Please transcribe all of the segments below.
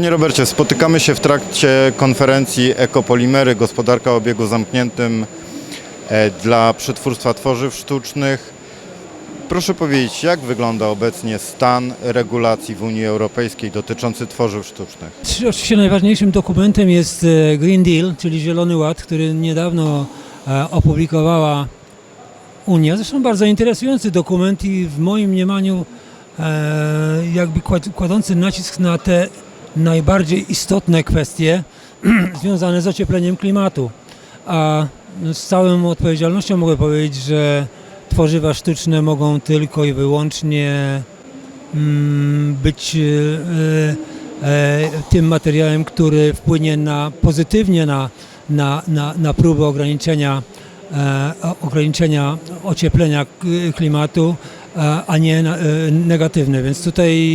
Panie Robercie, spotykamy się w trakcie konferencji Ekopolimery, gospodarka o obiegu zamkniętym e, dla przetwórstwa tworzyw sztucznych. Proszę powiedzieć, jak wygląda obecnie stan regulacji w Unii Europejskiej dotyczący tworzyw sztucznych? Oczywiście najważniejszym dokumentem jest e, Green Deal, czyli Zielony Ład, który niedawno e, opublikowała Unia. Zresztą bardzo interesujący dokument i w moim mniemaniu jakby kład- kładący nacisk na te najbardziej istotne kwestie związane z ociepleniem klimatu. A z całą odpowiedzialnością mogę powiedzieć, że tworzywa sztuczne mogą tylko i wyłącznie mm, być e, e, tym materiałem, który wpłynie na, pozytywnie na, na, na, na próbę ograniczenia, e, ograniczenia ocieplenia klimatu, a nie e, negatywne. Więc tutaj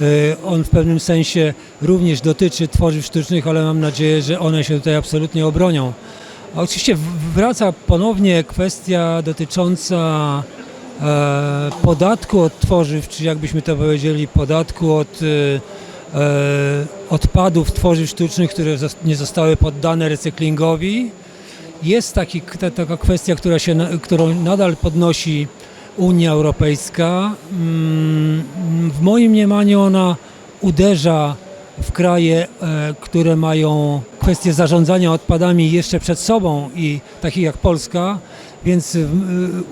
e, on w pewnym sensie również dotyczy tworzyw sztucznych, ale mam nadzieję, że one się tutaj absolutnie obronią. A Oczywiście wraca ponownie kwestia dotycząca e, podatku od tworzyw, czy jakbyśmy to powiedzieli, podatku od odpadów tworzyw sztucznych, które nie zostały poddane recyklingowi. Jest taki, ta, taka kwestia, która się, którą nadal podnosi Unia Europejska. Mm, W moim mniemaniu ona uderza w kraje, e, które mają kwestie zarządzania odpadami jeszcze przed sobą i takich jak Polska, więc y,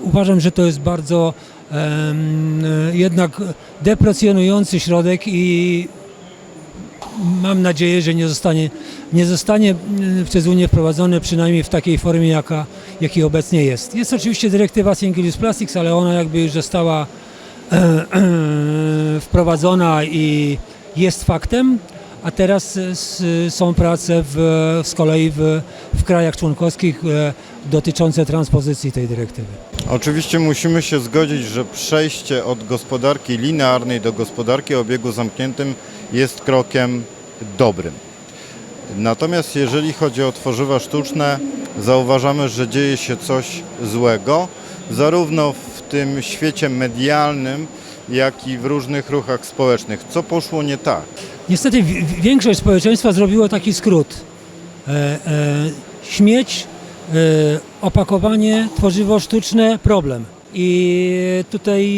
uważam, że to jest bardzo y, jednak deprecjonujący środek i mam nadzieję, że nie zostanie, nie zostanie y, przez Unię wprowadzony przynajmniej w takiej formie, jaka, jakiej obecnie jest. Jest oczywiście dyrektywa Single Use Plastics, ale ona jakby już została e, e, wprowadzona i jest faktem, a teraz są prace w, z kolei w, w krajach członkowskich e, dotyczące transpozycji tej dyrektywy. Oczywiście musimy się zgodzić, że przejście od gospodarki linearnej do gospodarki o obiegu zamkniętym jest krokiem dobrym. Natomiast jeżeli chodzi o tworzywa sztuczne, zauważamy, że dzieje się coś złego, zarówno w tym świecie medialnym, jak i w różnych ruchach społecznych. Co poszło nie tak? Niestety wi- wi- większość społeczeństwa zrobiło taki skrót. E, e, śmieć, e, opakowanie, tworzywo sztuczne, problem. I tutaj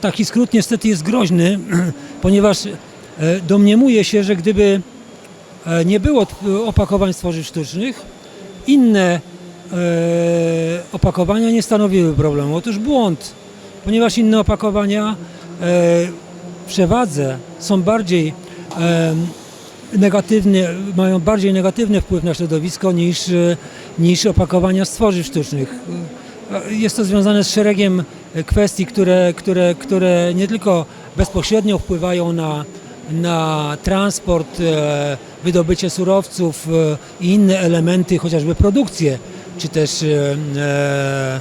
taki skrót niestety jest groźny, ponieważ e, domniemuje się, że gdyby nie było opakowań z tworzyw sztucznych, inne e, opakowania nie stanowiły problemu. Otóż błąd, ponieważ inne opakowania e, w przewadze są bardziej em, negatywne, mają bardziej negatywny wpływ na środowisko niż, e, niż opakowania z tworzyw sztucznych. E, Jest to związane z szeregiem e, kwestii, które, które, które nie tylko bezpośrednio wpływają na, na transport, e, wydobycie surowców e, i inne elementy, chociażby produkcję, czy też e, e,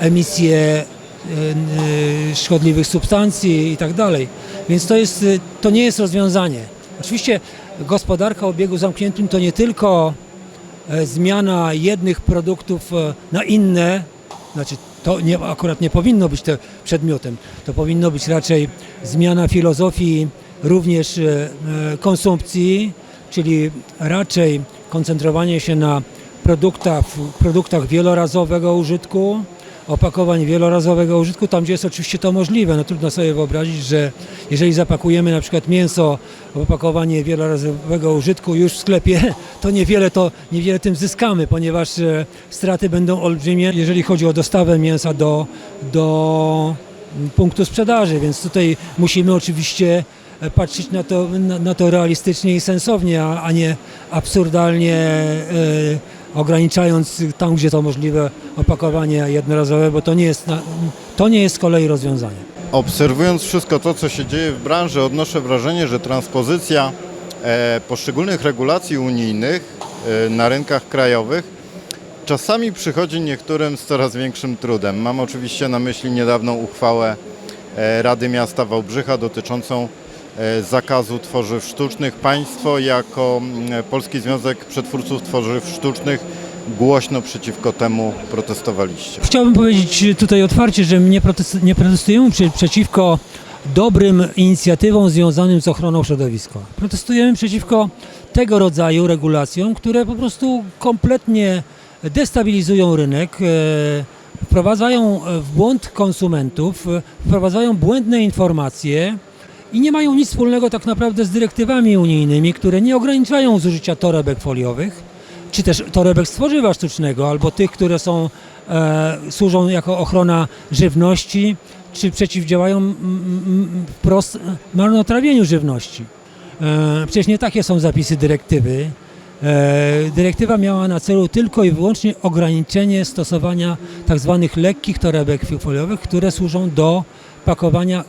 emisję szkodliwych substancji i tak dalej. Więc to, jest, to nie jest rozwiązanie. Oczywiście gospodarka o obiegu zamkniętym to nie tylko zmiana jednych produktów na inne, znaczy to nie, akurat nie powinno być to przedmiotem, to powinno być raczej zmiana filozofii również konsumpcji, czyli raczej koncentrowanie się na produktach, produktach wielorazowego użytku, opakowań wielorazowego użytku, tam gdzie jest oczywiście to możliwe. No trudno sobie wyobrazić, że jeżeli zapakujemy na przykład mięso w opakowanie wielorazowego użytku już w sklepie, to niewiele, to niewiele tym zyskamy, ponieważ e, straty będą olbrzymie, jeżeli chodzi o dostawę mięsa do, do punktu sprzedaży, więc tutaj musimy oczywiście patrzeć na to, na, na to realistycznie i sensownie, a, a nie absurdalnie e, ograniczając tam, gdzie to możliwe opakowanie jednorazowe, bo to nie jest, to nie jest z kolei rozwiązanie. Obserwując wszystko to, co się dzieje w branży, odnoszę wrażenie, że transpozycja e, poszczególnych regulacji unijnych e, na rynkach krajowych czasami przychodzi niektórym z coraz większym trudem. Mam oczywiście na myśli niedawną uchwałę e, Rady Miasta Wałbrzycha dotyczącą e, zakazu tworzyw sztucznych. Państwo jako mm, Polski Związek Przetwórców Tworzyw Sztucznych głośno przeciwko temu protestowaliście. Chciałbym powiedzieć tutaj otwarcie, że nie, protest, nie protestujemy przeciwko dobrym inicjatywom związanym z ochroną środowiska. Protestujemy przeciwko tego rodzaju regulacjom, które po prostu kompletnie destabilizują rynek, e, wprowadzają w błąd konsumentów, e, wprowadzają błędne informacje i nie mają nic wspólnego tak naprawdę z dyrektywami unijnymi, które nie ograniczają zużycia torebek foliowych, czy też torebek z tworzywa sztucznego, albo tych, które są, e, służą jako ochrona żywności, czy przeciwdziałają wprost marnotrawieniu żywności. E, Przecież nie takie są zapisy dyrektywy. E, Dyrektywa miała na celu tylko i wyłącznie ograniczenie stosowania tak zwanych lekkich torebek foliowych, które służą do pakowania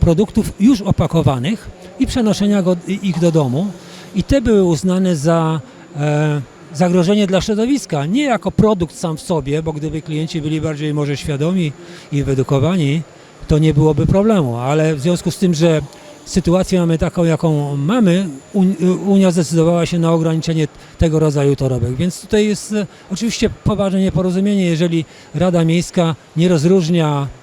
produktów już opakowanych i przenoszenia go, ich do domu. I te były uznane za e, zagrożenie dla środowiska, nie jako produkt sam w sobie, bo gdyby klienci byli bardziej może świadomi i wyedukowani, to nie byłoby problemu, ale w związku z tym, że sytuację mamy taką, jaką mamy, Un- Unia zdecydowała się na ograniczenie tego rodzaju torebek. Więc tutaj jest e, oczywiście poważne nieporozumienie, jeżeli Rada Miejska nie rozróżnia e,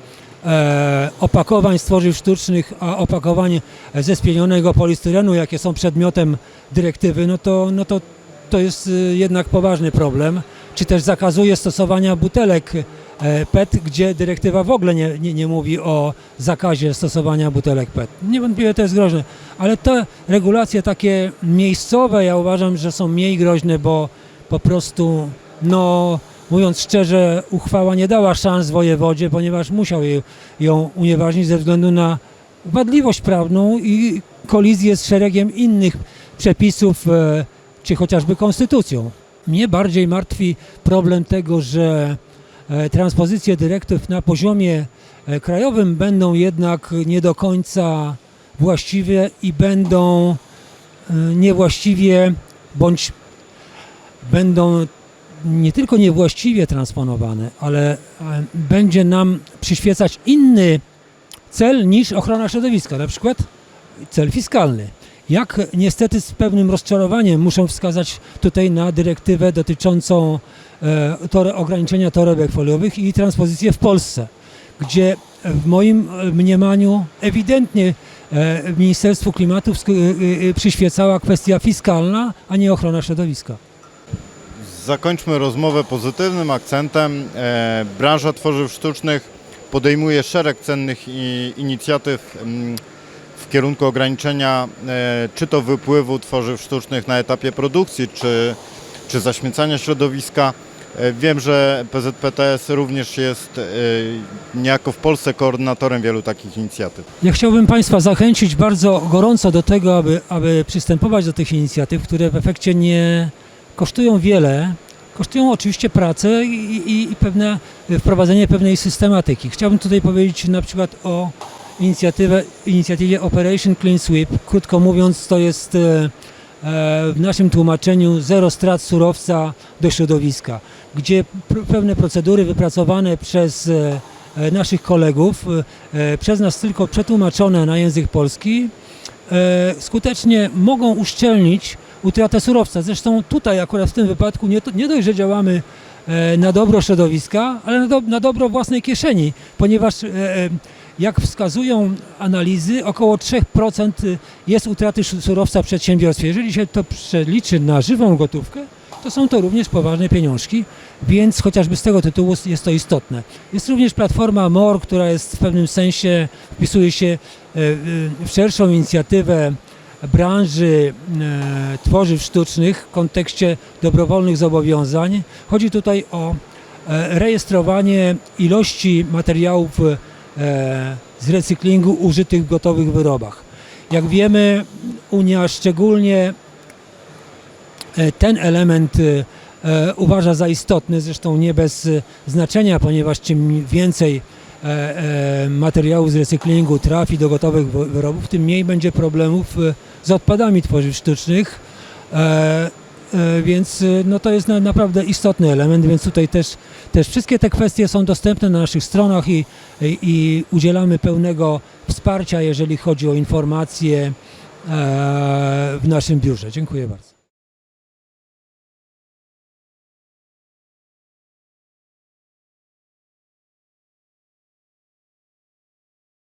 opakowań z tworzyw sztucznych, a opakowań ze spienionego polistyrenu, jakie są przedmiotem dyrektywy, no to, no to, to jest e, jednak poważny problem. Czy też zakazuje stosowania butelek e, PET, gdzie dyrektywa w ogóle nie, nie, nie mówi o zakazie stosowania butelek PET. Niewątpliwie to jest groźne, ale te regulacje takie miejscowe, ja uważam, że są mniej groźne, bo po prostu, no mówiąc szczerze, uchwała nie dała szans wojewodzie, ponieważ musiał ją unieważnić ze względu na wadliwość prawną i kolizję z szeregiem innych przepisów, e, czy chociażby konstytucją. Mnie bardziej martwi problem tego, że e, transpozycje dyrektyw na poziomie e, krajowym będą jednak nie do końca właściwe i będą niewłaściwie bądź będą nie tylko niewłaściwie transponowane, ale e, będzie nam przyświecać inny cel niż ochrona środowiska, na przykład cel fiskalny. Jak niestety z pewnym rozczarowaniem muszę wskazać tutaj na dyrektywę dotyczącą e, tore, ograniczenia torebek foliowych i transpozycję w Polsce, gdzie w moim e, mniemaniu ewidentnie e, Ministerstwu Klimatu przyświecała kwestia fiskalna, a nie ochrona środowiska. Zakończmy rozmowę pozytywnym akcentem. E, branża tworzyw sztucznych podejmuje szereg cennych inicjatyw mm, w kierunku ograniczenia e, czy to wypływu tworzyw sztucznych na etapie produkcji, czy, czy zaśmiecania środowiska. E, Wiem, że PZPTS również jest niejako w Polsce koordynatorem wielu takich inicjatyw. Ja chciałbym Państwa zachęcić bardzo gorąco do tego, aby, aby przystępować do tych inicjatyw, które w efekcie nie kosztują wiele. Kosztują oczywiście pracę i, i, i pewne, wprowadzenie pewnej systematyki. Chciałbym tutaj powiedzieć na przykład o inicjatywę, inicjatywie Operation Clean Sweep. Krótko mówiąc, to jest e, e, w naszym tłumaczeniu zero strat surowca do środowiska, gdzie pr- pewne procedury wypracowane przez e, e, naszych kolegów, e, przez nas tylko przetłumaczone na język polski, e, skutecznie mogą uszczelnić utratę surowca. Zresztą tutaj akurat w tym wypadku nie, nie dość, że działamy e, na dobro środowiska, ale na, do, na dobro własnej kieszeni, ponieważ e, e, jak wskazują analizy, około 3% jest utraty surowca w przedsiębiorstwie. Jeżeli się to przeliczy na żywą gotówkę, to są to również poważne pieniążki, więc chociażby z tego tytułu jest to istotne. Jest również platforma MOR, która jest w pewnym sensie, wpisuje się w szerszą inicjatywę branży e, tworzyw sztucznych w kontekście dobrowolnych zobowiązań. Chodzi tutaj o e, rejestrowanie ilości materiałów e, z recyklingu użytych w gotowych wyrobach. Jak wiemy, Unia szczególnie e, ten element e, e, uważa za istotny, zresztą nie bez znaczenia, ponieważ czym więcej materiału z recyklingu trafi do gotowych wyrobów, tym mniej będzie problemów z odpadami tworzyw sztucznych. E, e, Więc e, no to jest na, naprawdę istotny element, więc tutaj też, też wszystkie te kwestie są dostępne na naszych stronach i, i, i udzielamy pełnego wsparcia, jeżeli chodzi o informacje e, w naszym biurze. Dziękuję bardzo.